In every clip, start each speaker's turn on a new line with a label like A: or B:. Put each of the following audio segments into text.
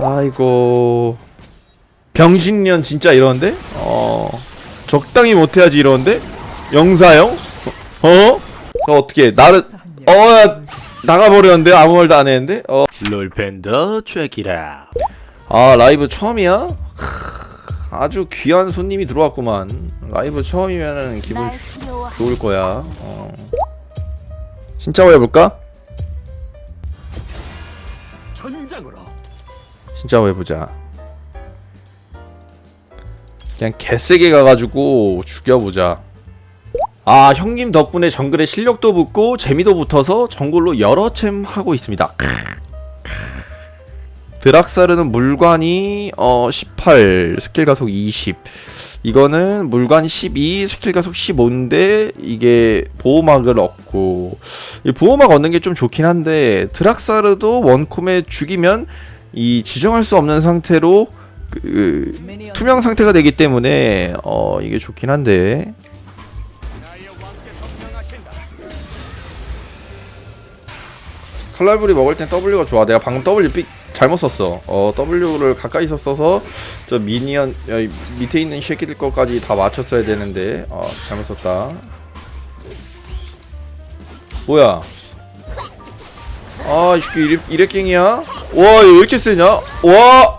A: 아이고 병신년 진짜 이러는데? 어 적당히 못해야지 이러는데? 영사형? 어? 저 어떻게 나를 어야 나가버렸는데 아무 말도 안 했는데? 어.
B: 롤팬더 체키라
A: 아 라이브 처음이야? 크, 아주 귀한 손님이 들어왔구만 라이브 처음이면은 기분 좋을 거야 어. 신짜오 해볼까?
B: 전장으로
A: 신짜오 해보자. 그냥 개세게 가가지고 죽여보자. 아 형님 덕분에 정글의 실력도 붙고 재미도 붙어서 정글로 여러 챔 하고 있습니다. 드락사르는 물관이 어 18, 스킬 가속 20. 이거는 물관 12, 스킬 가속 15인데 이게 보호막을 얻고. 이 보호막 얻는 게 좀 좋긴 한데 드락사르도 원콤에 죽이면 이 지정할 수 없는 상태로 그 투명 상태가 되기 때문에 어 이게 좋긴 한데 칼날불이 먹을 땐 W가 좋아. 내가 방금 W 삑 잘못 썼어. 어 W를 가까이서 써서 저 미니언 밑에 있는 새끼들 것까지 다 맞췄어야 되는데 어 잘못 썼다. 뭐야? 아, 이 새끼 이래, 이래 깽이야? 와, 이거 왜 이렇게 세냐? 와!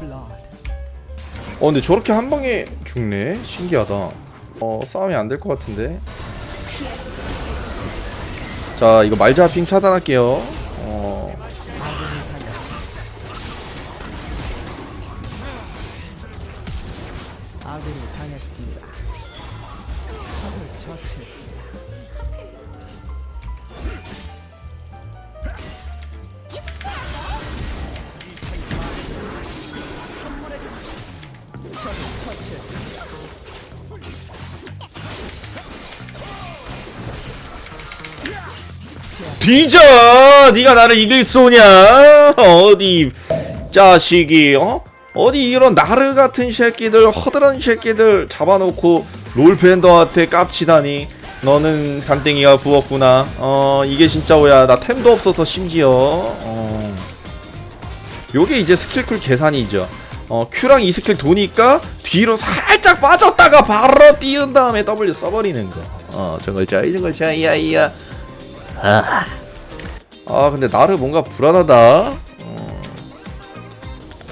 A: 어, 근데 저렇게 한 방에 죽네? 신기하다. 어, 싸움이 안 될 것 같은데. 자, 이거 말자 핑 차단할게요. 뒤져! 네가 나를 이길 쏘냐? 어디 자식이 어? 어디 이런 나르 같은 새끼들 허드런 새끼들 잡아놓고 롤팬더한테 깝치다니. 너는 간땡이가 부었구나. 어 이게 진짜 오야. 나 템도 없어서 심지어. 어. 요게 이제 스킬쿨 계산이죠 어 Q랑 이 스킬 도니까 뒤로 살짝 빠졌다가 바로 띄운 다음에 W 써버리는 거어 저걸 자 이걸 자 이야 이야 아, 아 근데 나를 뭔가 불안하다. 어.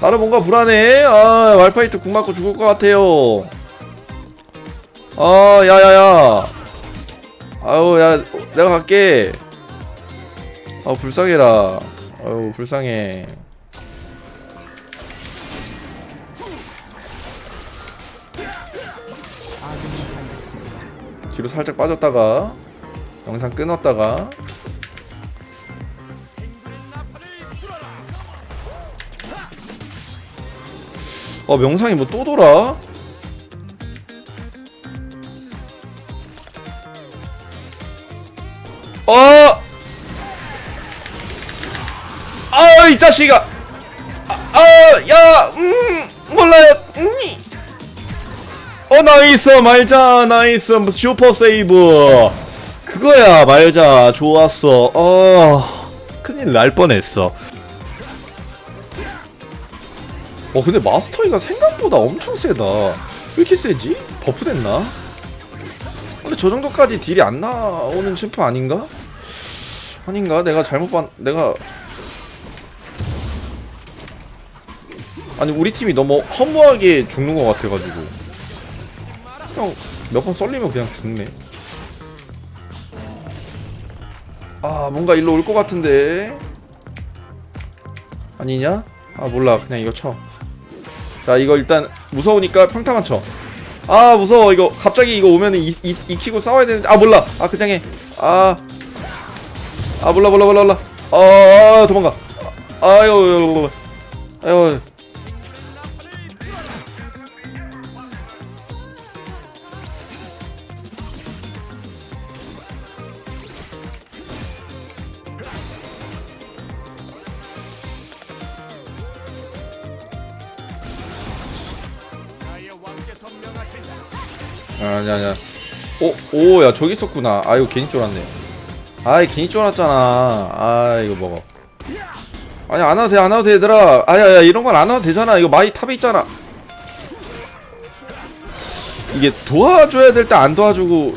A: 나를 뭔가 불안해. 아 말파이트 궁 맞고 죽을 것 같아요. 아 야 야 야. 아우 야 내가 갈게. 아 불쌍해라. 아유 불쌍해. 뒤로 살짝 빠졌다가 영상 끊었다가 어 명상이 뭐 또 돌아? 어! 아, 이 자식아! 아, 아, 야, 음, 몰라요, 음. 어 나이스 말자 나이스 슈퍼 세이브 그거야 말자 좋았어 어 큰일 날 뻔했어 어 근데 마스터이가 생각보다 엄청 세다 왜 이렇게 세지? 버프 됐나? 근데 저 정도까지 딜이 안 나오는 챔프 아닌가? 아닌가? 내가 잘못 봤... 내가 아니 우리 팀이 너무 허무하게 죽는 것 같아가지고 그냥 몇번 썰리면 그냥 죽네. 아 뭔가 일로 올 것 같은데 아니냐? 아 몰라 그냥 이거 쳐. 자 이거 일단 무서우니까 평타만 쳐. 아 무서워 이거 갑자기 이거 오면은 익히고 싸워야 되는데 아 몰라 아 그냥 해. 아. 아 몰라 몰라 몰라 몰라. 아 도망가. 아유 아유 아유. 아니야 아니야 오, 오, 야, 저기 있었구나. 아이고, 괜히 쫄았네. 아이, 괜히 쫄았잖아. 아, 이거 먹어. 아니 안 와도 돼 안 와도 돼 얘들아 아야야 이런 건 안 와도 되잖아 이거 마이 탑에 있잖아 이게 도와줘야 될 때 안 도와주고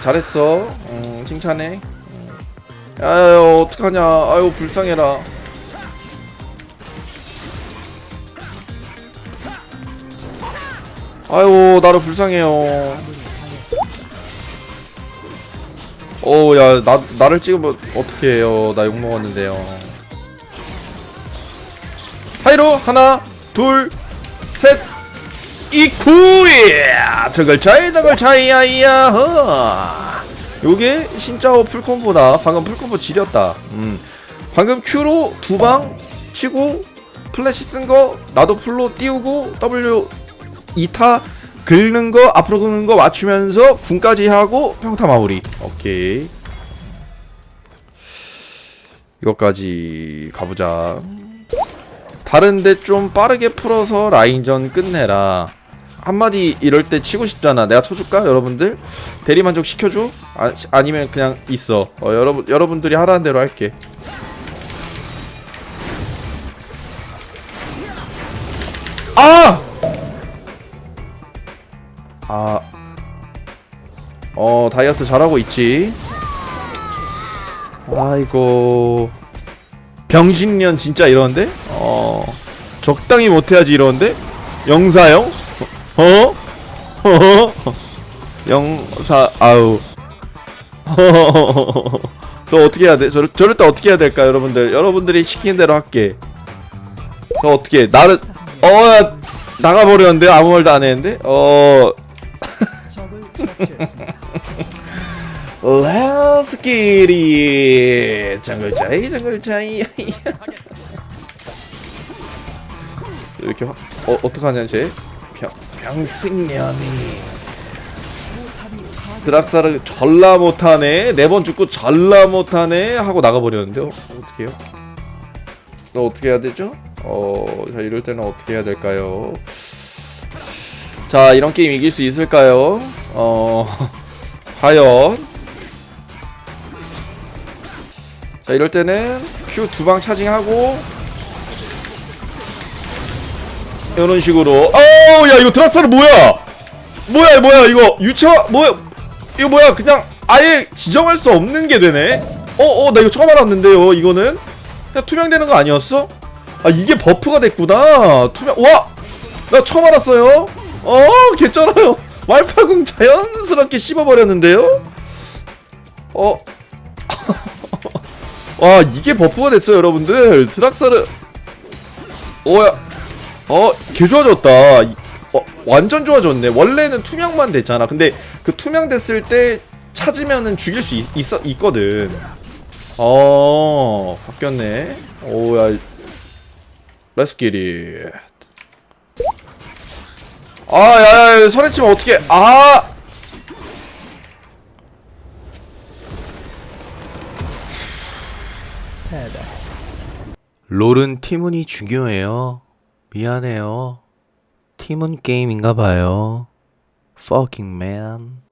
A: 잘했어 음, 칭찬해 음. 야야 어떡하냐 아유 불쌍해라 아유 나를 불쌍해요. 어야 나 나를 찍으면 어떻게 해요. 나 욕 먹었는데요. 하이로 하나 둘셋 이쿠야 저걸 차이 저걸 차이야 이야 허! 요게 신짜오 풀콤보다 방금 풀콤보 지렸다. 음. 방금 Q로 두 방 치고 플래시 쓴 거 나도 풀로 띄우고 W 2타 긁는 거 앞으로 긁는 거 맞추면서 군까지 하고 평타 마무리. 오케이. 이것까지 가보자. 다른데 좀 빠르게 풀어서 라인전 끝내라. 한마디 이럴 때 치고 싶잖아. 내가 쳐줄까 여러분들? 대리만족 시켜줘? 아, 아니면 그냥 있어. 어, 여러분 여러분들이 하라는 대로 할게. 아! 아. 어, 다이어트 잘하고 있지. 아이고. 병신년 진짜 이러는데? 어. 적당히 못해야지 이러는데? 영사형? 어? 어? 영사, 아우. 저 어떻게 해야 돼? 저를, 저럴 때 어떻게 해야 될까, 여러분들? 여러분들이 시키는 대로 할게. 저 어떻게, 나를, 어, 야, 나가버렸는데? 아무 말도 안 했는데? 어,
C: 처치했습니다.
A: Let's get it. 정글 차이, 정글 차이. 이렇게 확, 어, 어떡하냐, 쟤? 병, 병승년이. 드랍사를 전라 못하네. 네 번 죽고 전라 못하네. 하고 나가버렸는데요. 어떡해요? 너 어떻게 해야 되죠? 어, 자, 이럴 때는 어떻게 해야 될까요? 자, 이런 게임 이길 수 있을까요? 어, 과연? 자 이럴 때는 Q 두 방 차징하고. 이런 식으로. 어야 이거 드라스는 뭐야? 뭐야 뭐야 이거 유채화 뭐야 이거 뭐야? 그냥 아예 지정할 수 없는 게 되네? 어어 나 이거 처음 알았는데요 이거는. 그냥 투명되는 거 아니었어? 아 이게 버프가 됐구나. 투명 와 나 처음 알았어요. 어 개쩔어요 말파궁 자연스럽게 씹어버렸는데요? 어? 와 이게 버프가 됐어요 여러분들. 드락사르 어야. 어 개 좋아졌다. 이- 어, 완전 좋아졌네. 원래는 투명만 됐잖아. 근데 그 투명 됐을 때 찾으면은 죽일 수 있, 있어, 있거든. 어 바뀌었네. 오야. 레스키리 아 야 야 선에 치면 어떻게 아.
B: 롤은 팀운이 중요해요. 미안해요. 팀은 게임인가 봐요. Fucking man.